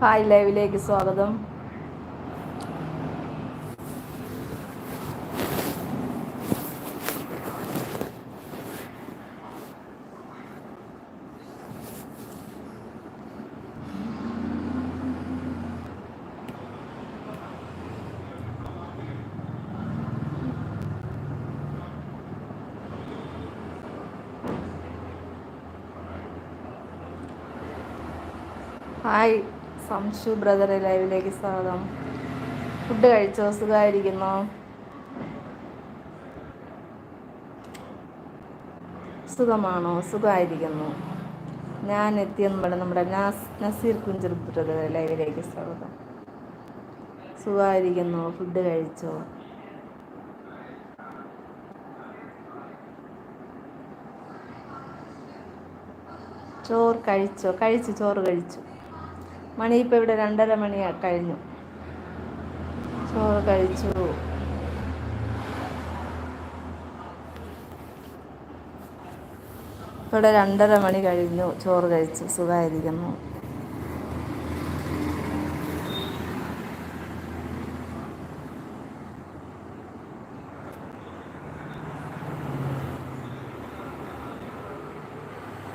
Hi ലൈവിലേക്ക് സ്വാഗതം hi സംശു ബ്രദറെ ലൈവിലേക്ക് സ്വാഗതം. ഫുഡ് കഴിച്ചോ? സുഖമായിരിക്കുന്നു? സുഖമാണോ? സുഖമായിരിക്കുന്നു. ഞാൻ എത്തിയ നമ്മുടെ നമ്മുടെ നാസ് നസീർ കുഞ്ചർ ബ്രദറെ ലൈവിലേക്ക് സ്വാഗതം. സുഖമായിരിക്കുന്നു? ഫുഡ് കഴിച്ചോ? ചോറ് കഴിച്ചോ? കഴിച്ചു ചോറ് കഴിച്ചു. മണി ഇപ്പം ഇവിടെ രണ്ടര മണി കഴിഞ്ഞു. ചോറ് കഴിച്ചു. ഇവിടെ രണ്ടര മണി കഴിഞ്ഞു. ചോറ് കഴിച്ചു. സുഖമായിരിക്കുന്നു.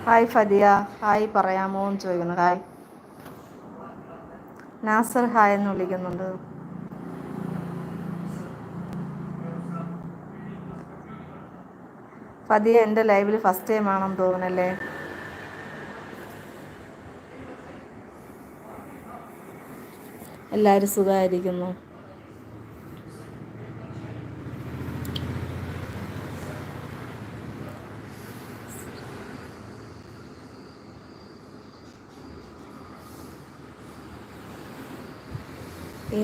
ഹായ് ഫദിയ ഹായ് പറയാമോ എന്ന് ചോദിക്കുന്നു. ഹായ് നാസർ ഹായ് എന്ന് വിളിക്കുന്നുണ്ട്. പതിയെ എന്റെ ലൈവിൽ ഫസ്റ്റ് ടൈം ആണെന്ന് തോന്നുന്നല്ലേ? എല്ലാവരും സുഖമായിരിക്കുന്നു.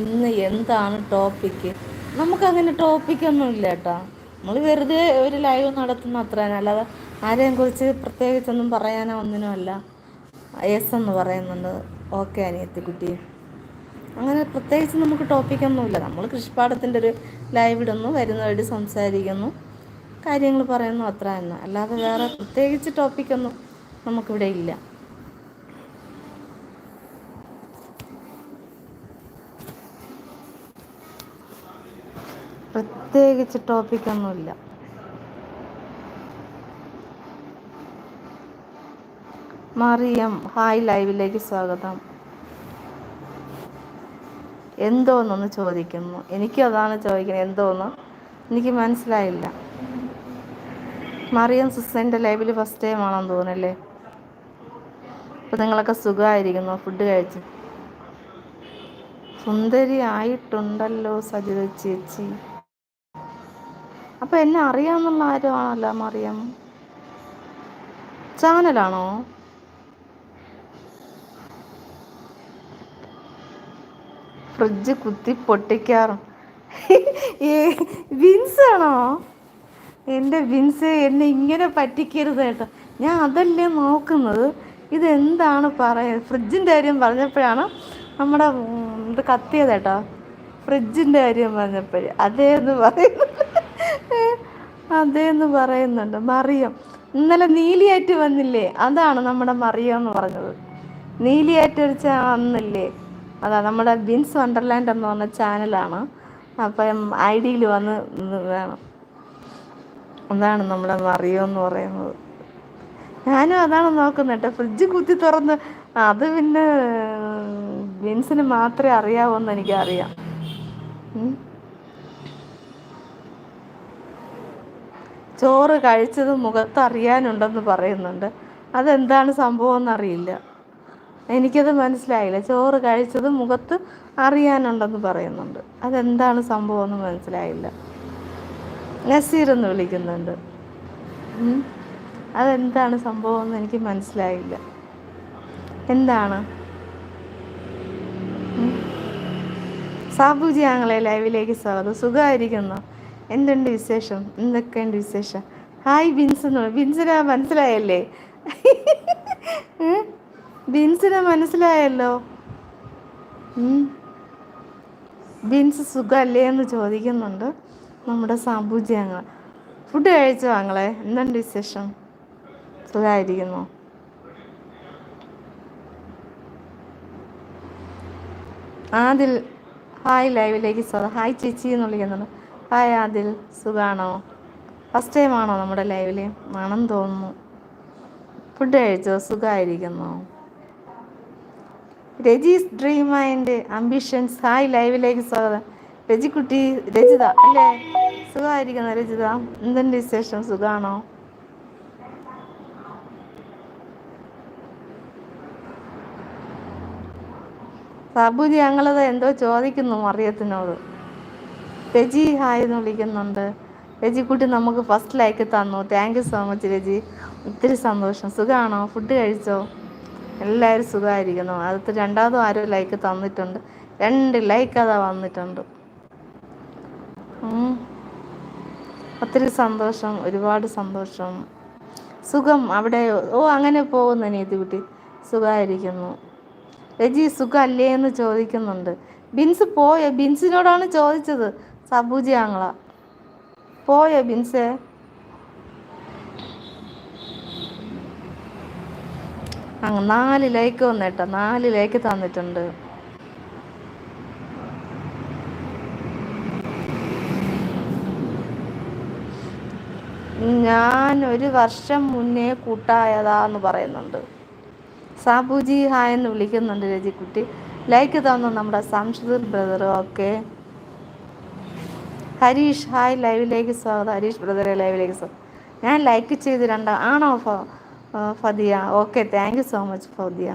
ഇന്ന് എന്താണ് ടോപ്പിക്ക് നമുക്കങ്ങനെ ടോപ്പിക്കൊന്നും ഇല്ല കേട്ടോ നമ്മൾ വെറുതെ ഒരു ലൈവ് നടത്തുന്ന അത്ര അല്ലാതെ ആരെയും കുറിച്ച് പ്രത്യേകിച്ചൊന്നും പറയാനോ ഒന്നിനും അല്ല. എസ് എന്ന് പറയുന്നുണ്ട്. ഓക്കെ അനിയത്തിക്കുട്ടി. അങ്ങനെ പ്രത്യേകിച്ച് നമുക്ക് ടോപ്പിക്കൊന്നുമില്ല നമ്മൾ കൃഷിപ്പാടത്തിന്റെ ഒരു ലൈവ് ഇടുന്നു. വരുന്നവരോട് സംസാരിക്കുന്നു. കാര്യങ്ങൾ പറയുന്നു അത്ര തന്നെ അല്ലാതെ വേറെ പ്രത്യേകിച്ച് ടോപ്പിക്കൊന്നും നമുക്കിവിടെ ഇല്ല. പ്രത്യേകിച്ച് ടോപ്പിക്കൊന്നുമില്ല മറിയം ഹായ് ലൈവിലേക്ക് സ്വാഗതം. എന്തോന്നൊന്ന് ചോദിക്കുന്നു. എനിക്കും അതാണ് ചോദിക്കുന്നത് എന്തോന്ന്? എനിക്ക് മനസ്സിലായില്ല. മറിയം സിസ്റ്ററിന്റെ ലൈവിൽ ഫസ്റ്റ് ടൈം ആണെന്ന് തോന്നുന്നല്ലേ? അപ്പം നിങ്ങളൊക്കെ സുഖമായിരിക്കുന്നു? ഫുഡ് കഴിച്ച്? സുന്ദരി ആയിട്ടുണ്ടല്ലോ സജിത ചേച്ചി. അപ്പോൾ എന്നെ അറിയാമെന്നുള്ള ആരുമാണല്ലോ മറിയം? ചാനലാണോ? ഫ്രിഡ്ജ് കുത്തി പൊട്ടിക്കാറും. വിൻസാണോ എന്റെ വിൻസ് എന്നെ ഇങ്ങനെ പറ്റിക്കരുത് കേട്ടോ. ഞാൻ അതല്ലേ നോക്കുന്നത്? ഇതെന്താണ് പറയുന്നത് ഫ്രിഡ്ജിന്റെ കാര്യം പറഞ്ഞപ്പോഴാണ് നമ്മുടെ ഇത് കത്തിയത് കേട്ടോ. ഫ്രിഡ്ജിന്റെ കാര്യം പറഞ്ഞപ്പോഴേ. അതേന്ന് പറയുന്നുണ്ട് അതേന്ന് പറയുന്നുണ്ട്. മറിയം. ഇന്നലെ നീലിയായിട്ട് വന്നില്ലേ? അതാണ് നമ്മുടെ മറിയം എന്ന് പറഞ്ഞത്. നീലിയായിട്ട് ഒരു വന്നില്ലേ? അതാ നമ്മുടെ ബിൻസ് വണ്ടർലാൻഡ് എന്ന് പറഞ്ഞ ചാനലാണ്. അപ്പം ഐ ഡിയിൽ വന്ന് വേണം. അതാണ് നമ്മുടെ മറിയം എന്ന് പറയുന്നത്. ഞാനും അതാണ് നോക്കുന്നത് കേട്ടോ ഫ്രിഡ്ജ് കുത്തി തുറന്ന് അത് പിന്നെ ബിൻസിന് മാത്രമേ അറിയാവൂ എന്ന് എനിക്കറിയാം ചോറ് കഴിച്ചത് മുഖത്ത് അറിയാനുണ്ടെന്ന് പറയുന്നുണ്ട്. അതെന്താണ് സംഭവം എന്നറിയില്ല എനിക്കത് മനസ്സിലായില്ല. ചോറ് കഴിച്ചത് മുഖത്ത് അറിയാനുണ്ടെന്ന് പറയുന്നുണ്ട്. അതെന്താണ് സംഭവം എന്ന് മനസ്സിലായില്ല. നസീർ എന്ന് വിളിക്കുന്നുണ്ട്. അതെന്താണ് സംഭവം എന്ന് എനിക്ക് മനസ്സിലായില്ല. എന്താണ്. സാബുജി ഞങ്ങളെ ലൈവിലേക്ക് സ്വാഗതം. സുഖമായിരിക്കുന്നു? എന്തുണ്ട് വിശേഷം? എന്തൊക്കെയുണ്ട് വിശേഷം? ഹായ് ബിൻസ് എന്ന് പറ- ബിൻസിനെ മനസ്സിലായല്ലേ? ബിൻസിന് മനസ്സിലായല്ലോ. ബിൻസ് സുഖമല്ലേ എന്ന് ചോദിക്കുന്നുണ്ട് നമ്മുടെ സാമ്പൂജി ഫുഡ് കഴിച്ചോ ഞങ്ങളെ എന്തുണ്ട് വിശേഷം? സുഖമായിരിക്കുന്നു ആദിൽ ഹായ് ലൈവിലേക്ക് സ്വാഗതം. ഹായ് ചേച്ചി എന്ന് വിളിക്കുന്നുണ്ട്. ഹായ് ആദിൽ സുഖാണോ? ഫസ്റ്റ് ടൈം ആണോ നമ്മുടെ ലൈവിൽ ആണെന്ന് തോന്നുന്നു. ഫുഡ് കഴിച്ചോ? സുഖമായിരിക്കുന്നു Reji's dream mind ambitions hi ലൈവിലേക്ക് സ്വാഗതം. രജിക്കുട്ടി രജിത അല്ലേ? സുഖമായിരിക്കുന്നു രജിത. എന്തുണ്ട് വിശേഷം? സുഖാണോ? സാബുജി ഞങ്ങളത് എന്തോ ചോദിക്കുന്നു മറിയത്തിനോട്. രജി ഹായ് എന്ന് വിളിക്കുന്നുണ്ട്. രജി കുട്ടി നമുക്ക് ഫസ്റ്റ് ലൈക്ക് തന്നു. Thank you so much Reji. ഒത്തിരി സന്തോഷം. സുഖമാണോ ഫുഡ് കഴിച്ചോ? എല്ലാവരും സുഖമായിരിക്കുന്നു. അടുത്ത് രണ്ടാമതും ആരോ ലൈക്ക് തന്നിട്ടുണ്ട്. രണ്ട് ലൈക്ക് അതാ വന്നിട്ടുണ്ട്. ഒത്തിരി സന്തോഷം. ഒരുപാട് സന്തോഷം. സുഖം അവിടെ. ഓ അങ്ങനെ പോകുന്നു നീതി കുട്ടി. സുഖമായിരിക്കുന്നു. രജി സുഖമല്ലേ എന്ന് ചോദിക്കുന്നുണ്ട്. ബിൻസ് പോയോ? ബിൻസിനോടാണ് ചോദിച്ചത്. സബൂജി ആങ്ങള പോയോ ബിൻസേ? അങ്ങ് നാല് ലൈക്ക് വന്നേട്ടാ നാല് ലൈക്ക് തന്നിട്ടുണ്ട്. ഞാൻ ഒരു വർഷം മുന്നേ കൂട്ടായതാന്ന് പറയുന്നുണ്ട്. സാബുജി ഹായ് എന്ന് വിളിക്കുന്നുണ്ട് രജിക്കുട്ടി. ലൈക്ക് തന്നു നമ്മുടെ Samskrith brother okay Harish hi ലൈവിലേക്ക് സ്വാഗതം. ഹരീഷ് ബ്രദറെ ലൈവിലേക്ക് സ്വാഗതം ഞാൻ ലൈക്ക് ചെയ്ത് രണ്ടാം ആണോ Fathiya? Okay thank you so much Fathiya.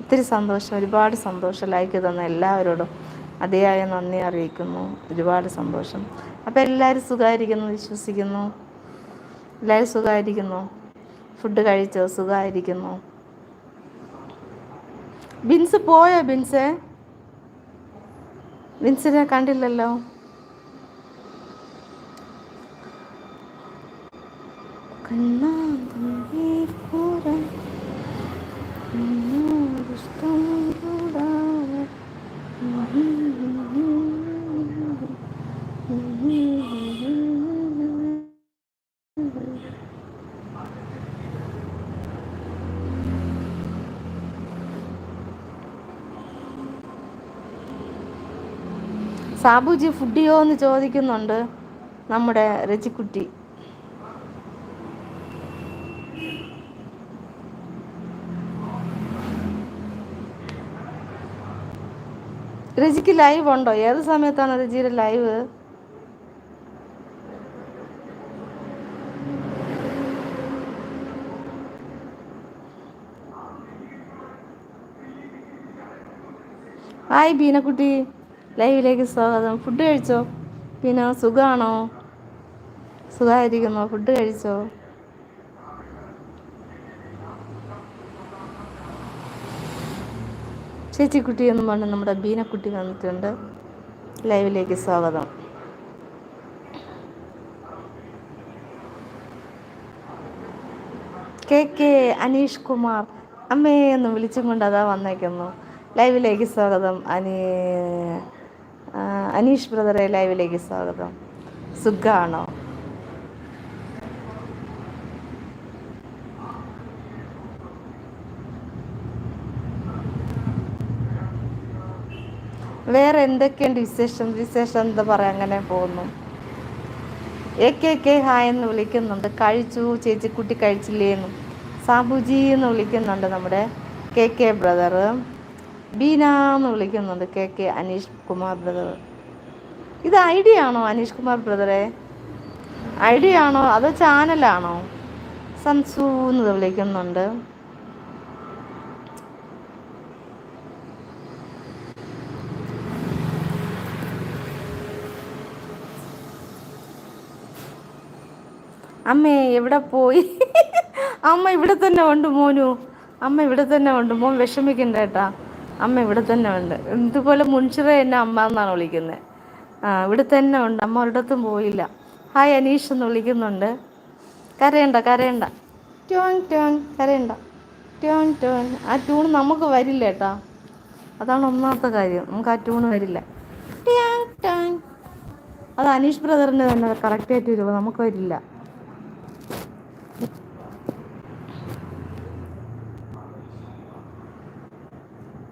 ഒത്തിരി സന്തോഷം ഒരുപാട് സന്തോഷം ലൈക്ക് തന്ന എല്ലാവരോടും. അതിയായ നന്ദി അറിയിക്കുന്നു. ഒരുപാട് സന്തോഷം. അപ്പോൾ എല്ലാവരും സുഖമായിരിക്കുന്നു വിശ്വസിക്കുന്നു? എല്ലാവരും സുഖമായിരിക്കുന്നു ഫുഡ് കഴിച്ചോ? സുഖമായിരിക്കുന്നു ബിൻസ് പോയോ ബിൻസേ? ബിൻസിനെ കണ്ടില്ലല്ലോ. കണ്ണാന്തമ്പി സാബുജി ഫുഡിയോ എന്ന് ചോദിക്കുന്നുണ്ട് നമ്മുടെ രജിക്കുട്ടി. രജിക്ക് ലൈവ് ഉണ്ടോ? ഏത് സമയത്താണ് രജിയുടെ ലൈവ്? ഹായ് ബീനക്കുട്ടി. ലൈവിലേക്ക് സ്വാഗതം. ഫുഡ് കഴിച്ചോ? പിന്നെ സുഖമാണോ സുഖമായിരിക്കുന്നോ ഫുഡ് കഴിച്ചോ? ചേച്ചിക്കുട്ടി എന്ന് പറഞ്ഞ് നമ്മുടെ ബീനക്കുട്ടി വന്നിട്ടുണ്ട്. ലൈവിലേക്ക് സ്വാഗതം. കെ കെ അനീഷ് കുമാർ അമ്മേ എന്ന് വിളിച്ചും കൊണ്ട് അതാ വന്നേക്കുന്നു. ലൈവിലേക്ക് സ്വാഗതം അനീ അനീഷ് ബ്രദറെ ലൈവിലേക്ക് സ്വാഗതം. സുഖാണോ? വേറെ എന്തൊക്കെയുണ്ട് വിശേഷം? വിശേഷം എന്താ പറയാ? അങ്ങനെ പോകുന്നു. എ കെ കെ ഹായ് എന്ന് വിളിക്കുന്നുണ്ട്. കഴിച്ചു ചേച്ചിക്കുട്ടി കഴിച്ചില്ലേന്നും സാബുജി എന്ന് വിളിക്കുന്നുണ്ട് നമ്മുടെ കെ കെ ബ്രദർ ബീന എന്ന് വിളിക്കുന്നുണ്ട് K K Aneesh Kumar brother ഇത് ഐഡിയ ആണോ അനീഷ് കുമാർ ബ്രദറെ? ഐഡിയ ആണോ അതോ ചാനലാണോ സൻസു എന്ന് വിളിക്കുന്നുണ്ട്. അമ്മേ എവിടെ പോയി? അമ്മ ഇവിടെ തന്നെ ഉണ്ട് മോനു. അമ്മ ഇവിടെ തന്നെ ഉണ്ട്. മോൻ വിഷമിക്കണ്ട കേട്ടാ. അമ്മ ഇവിടെ തന്നെ ഉണ്ട്. ഇതുപോലെ മുൻഷിറ എന്നെ അമ്മ എന്നാണ് വിളിക്കുന്നത് ഇവിടെ തന്നെ ഉണ്ട്. അമ്മ ഒരിടത്തും പോയില്ല. ഹായ് അനീഷ് എന്ന് വിളിക്കുന്നുണ്ട്. കരയണ്ട കരയണ്ട. ട്യൂൺ ട്യൂൺ കരയണ്ട. ട്യൂൺ ട്യൂൺ ആ ട്യൂൺ നമുക്ക് വരില്ല കേട്ടോ. അതാണ് ഒന്നാമത്തെ കാര്യം. നമുക്ക് ആ ട്യൂൺ വരില്ല. ട്യാങ് ട്യാങ് അത് അനീഷ് ബ്രദറിന് തന്നെ കറക്റ്റായിട്ട് വരുള്ളൂ നമുക്ക് വരില്ല.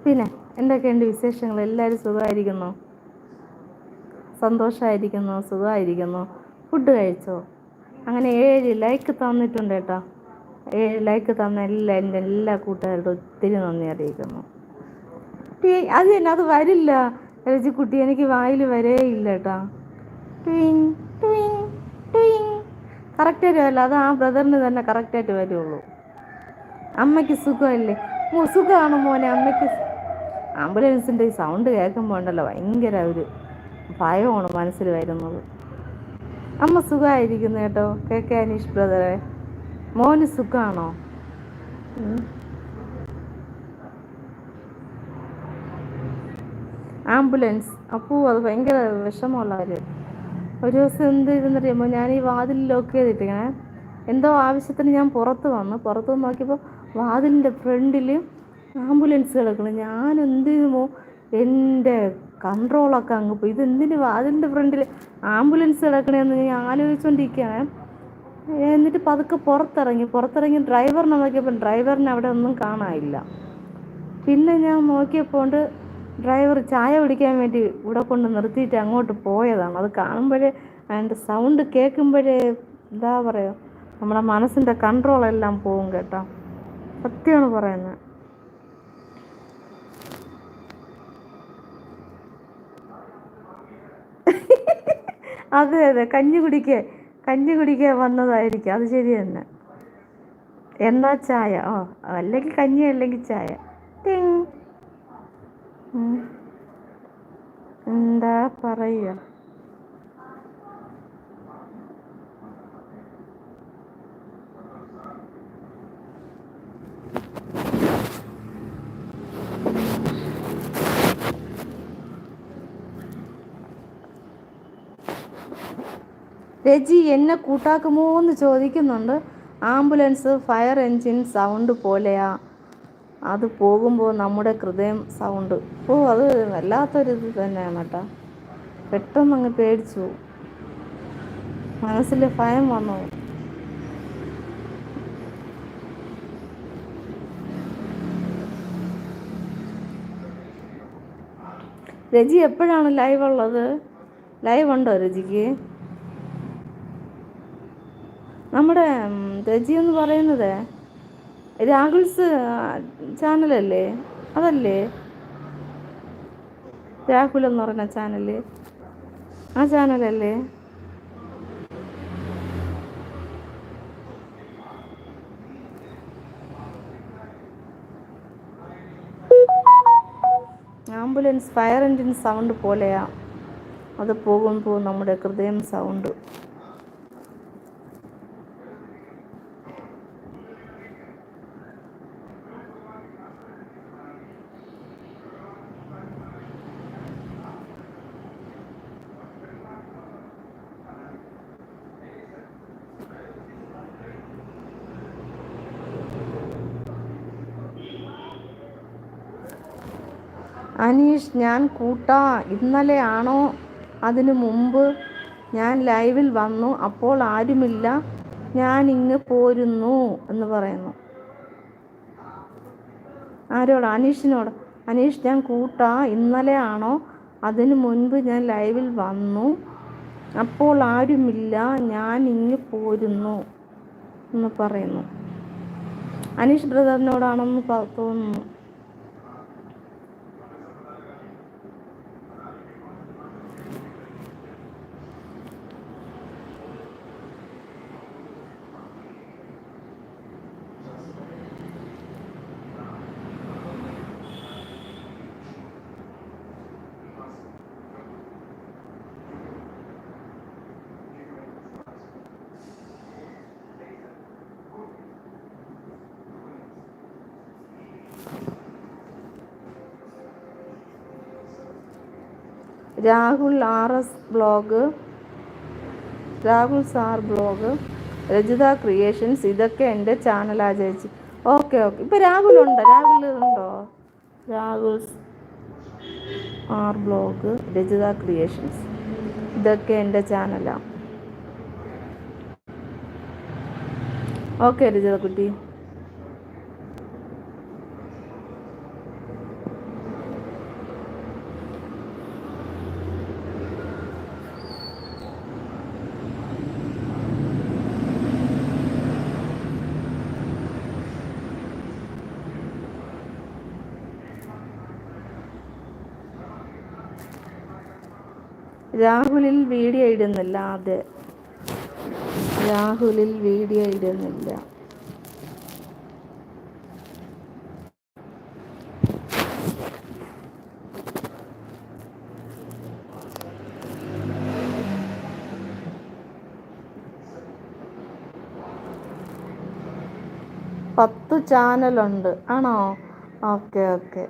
പിന്നെ എന്തൊക്കെയുണ്ട് വിശേഷങ്ങൾ? എല്ലാവരും സുഖമായിരിക്കുന്നോ? സന്തോഷമായിരിക്കുന്നോ സുഖമായിരിക്കുന്നു. ഫുഡ് കഴിച്ചോ? അങ്ങനെ ഏഴ് ലൈക്ക് തന്നിട്ടുണ്ട് കേട്ടോ. ഏഴ് ലൈക്ക് തന്ന എല്ലാ എന്റെ എല്ലാ കൂട്ടുകാരോടും ഒത്തിരി നന്ദി അറിയിക്കുന്നു. അത് തന്നെ അത് വരില്ല. കുട്ടി എനിക്ക് വായിൽ വരേ ഇല്ല കേട്ടോ. ട്വിങ് ട്വിങ് കറക്റ്റായിട്ട് വരില്ല. അത് ആ ബ്രദറിന് തന്നെ കറക്റ്റായിട്ട് വരുള്ളൂ. അമ്മയ്ക്ക് സുഖമല്ലേ? സുഖമാണ് മോനെ? അമ്മയ്ക്ക് ആംബുലൻസിന്റെ സൗണ്ട് കേൾക്കുമ്പോൾ ഉണ്ടല്ലോ ഭയങ്കര ഒരു ഭയമാണ് മനസ്സിൽ വരുന്നത്. അമ്മ സുഖമായിരിക്കുന്നു കേട്ടോ. കെ കെ അനീഷ് ബ്രദറെ. മോന് സുഖമാണോ ആംബുലൻസ്. അപ്പോൾ അത് ഭയങ്കര വിഷമമുള്ള ഒരു ദിവസം എന്ത് ചെയ്തെന്നറിയുമ്പോൾ ഞാൻ ഈ വാതിൽ ലോക്ക് ചെയ്തിട്ടിങ്ങനെ എന്തോ ആവശ്യത്തിന് ഞാൻ പുറത്ത് വന്നു. പുറത്ത് വന്ന് നോക്കിയപ്പോൾ വാതിലിന്റെ ഫ്രണ്ടിൽ ആംബുലൻസ് കിടക്കണം ഞാൻ എന്ത് ചെയ്യുമോ എന്റെ കൺട്രോളൊക്കെ അങ്ങ് പോയി. ഇതെന്തിന് വാതിലിന്റെ ഫ്രണ്ടിൽ ആംബുലൻസ് കിടക്കണേന്ന് ഞാൻ ആലോചിച്ചുകൊണ്ടിരിക്കുകയാണ് എന്നിട്ട് പതുക്കെ പുറത്തിറങ്ങി പുറത്തിറങ്ങി ഡ്രൈവറിനെ നോക്കിയപ്പോൾ ഡ്രൈവറിനെ അവിടെ ഒന്നും കാണാനില്ല. പിന്നെ ഞാൻ നോക്കിയപ്പോൾ ഡ്രൈവർ ചായ കുടിക്കാൻ വേണ്ടി ഇവിടെ കൊണ്ട് നിർത്തിയിട്ട് അങ്ങോട്ട് പോയതാണ്. അത് കാണുമ്പോഴേ അതിന്റെ സൗണ്ട് കേൾക്കുമ്പോഴേ എന്താ പറയുക നമ്മുടെ മനസ്സിന്റെ കൺട്രോളെല്ലാം പോവും കേട്ടോ. സത്യമാണ് പറയുന്നത്. അതെ അതെ. കഞ്ഞി കുടിക്കുക കഞ്ഞി കുടിക്കാൻ വന്നതായിരിക്കും. അത് ശരി തന്നെ. എന്നാ ചായ? ഓ അല്ലെങ്കിൽ കഞ്ഞി അല്ലെങ്കിൽ ചായ. തിങ്. എന്താ പറയുക? രജി എന്നെ കൂട്ടാക്കുമോ എന്ന് ചോദിക്കുന്നുണ്ട്. ആംബുലൻസ് ഫയർ എൻജിൻ സൗണ്ട് പോലെയാ. അത് പോകുമ്പോൾ നമ്മുടെ ഹൃദയം സൗണ്ട്. ഓ അത് വല്ലാത്തൊരിത് തന്നെയാണ് കേട്ടോ. പെട്ടെന്ന് അങ്ങ് പേടിച്ചു. മനസ്സിൽ ഭയം വന്നു. രജി എപ്പോഴാണ് ലൈവ് ഉള്ളത്? ലൈവ് ഉണ്ടോ രജിക്ക്? നമ്മുടെ രജി എന്ന് പറയുന്നത് രാഹുൽസ് ചാനലല്ലേ? അതല്ലേ? രാഹുൽ എന്ന് പറയുന്ന ചാനൽ. ആ ചാനലല്ലേ? ആംബുലൻസ് ഫയർ എൻജിൻ സൗണ്ട് പോലെയാ. അത് പോകുമ്പോൾ നമ്മുടെ ഹൃദയം സൗണ്ട്. അനീഷ് ഞാൻ കൂട്ടാ. ഇന്നലെ ആണോ അതിനു മുമ്പ് ഞാൻ ലൈവിൽ വന്നു. അപ്പോൾ ആരുമില്ല. ഞാൻ ഇങ്ങ് പോരുന്നു എന്ന് പറയുന്നു. ആരോട്? അനീഷിനോട്. അനീഷ് ഞാൻ കൂട്ടാ. ഇന്നലെ ആണോ അതിനു മുൻപ് ഞാൻ ലൈവിൽ വന്നു. അപ്പോൾ ആരുമില്ല. ഞാൻ ഇങ്ങ് പോരുന്നു എന്ന് പറയുന്നു. അനീഷ് ബ്രദറിനോടാണെന്ന് തോന്നുന്നു. Rahul R S blog Rahul sir blog Rajitha creations ഇതൊക്കെ എന്റെ ചാനലാ ചേച്ചി. ഓക്കെ ഓക്കെ ഇപ്പം രാഹുൽ ഉണ്ടോ? രാഹുൽ ഉണ്ടോ? Rahul R blog Rajitha creations ഇതൊക്കെ എന്റെ ചാനലാണ് ഓക്കെ രജിത കുട്ടി. രാഹുലിൽ വീഡിയോ ഇടുന്നില്ല അതെ. രാഹുലിൽ വീഡിയോ ഇടുന്നില്ല. പത്ത് ചാനലുണ്ട്. ആണോ? Okay okay.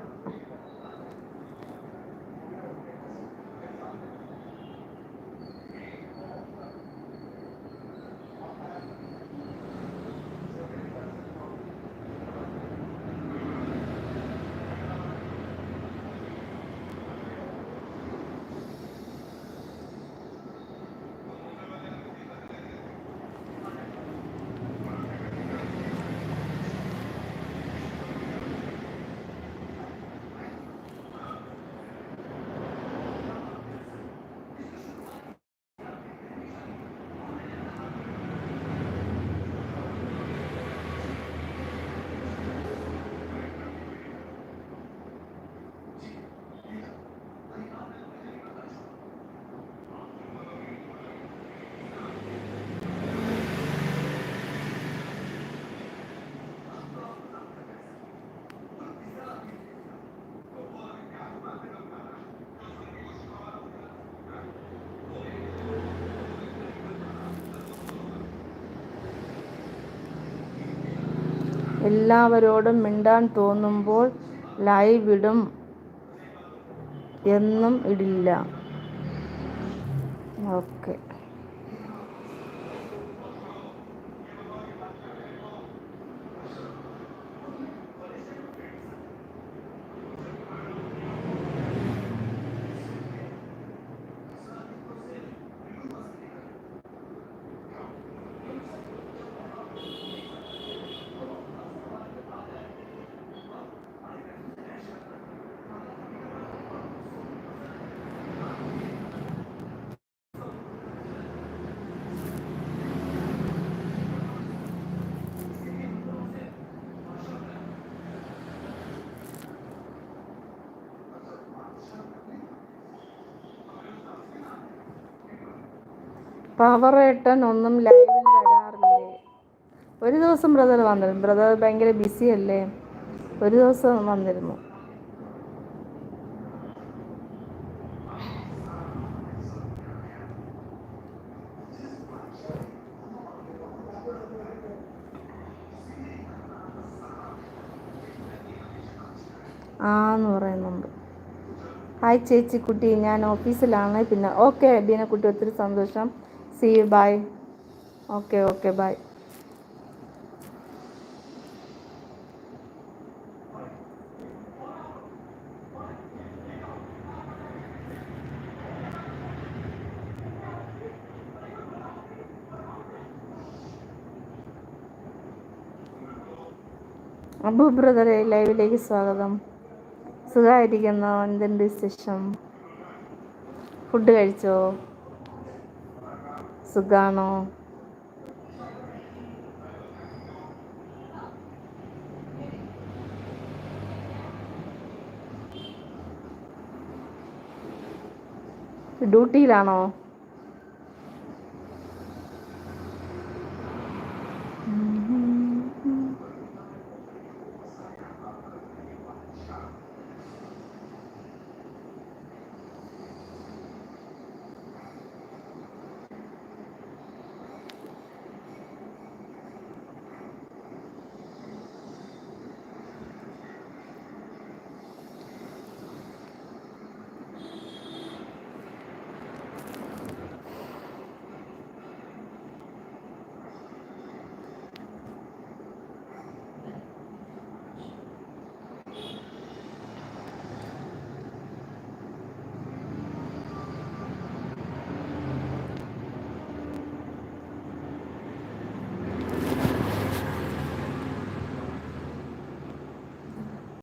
എല്ലാവരോടും മിണ്ടാൻ തോന്നുമ്പോൾ ലൈവ് ഇടും എന്നും ഇടില്ല. ഓക്കെ. പവറേട്ടൻ ഒന്നും ലൈവിൽ വരാറില്ലേ? ഒരു ദിവസം ബ്രദർ വന്നിരുന്നു. ബ്രദർ ഭയങ്കര ബിസി അല്ലേ? ഒരു ദിവസം വന്നിരുന്നു. ആന്ന് പറയുന്നുണ്ട്. ഹായ് ചേച്ചി കുട്ടി ഞാൻ ഓഫീസിലാണ് പിന്നെ ഓക്കെ കുട്ടി ഒത്തിരി സന്തോഷം. See you bye okay okay bye Abu ബ്രദറെ ലൈവിലേക്ക് സ്വാഗതം. സുഖമായിരിക്കുന്നു? എന്തുണ്ട് വിശേഷം? ഫുഡ് കഴിച്ചോ? സുഖാണോ? ഡ്യൂട്ടിയിലാണോ?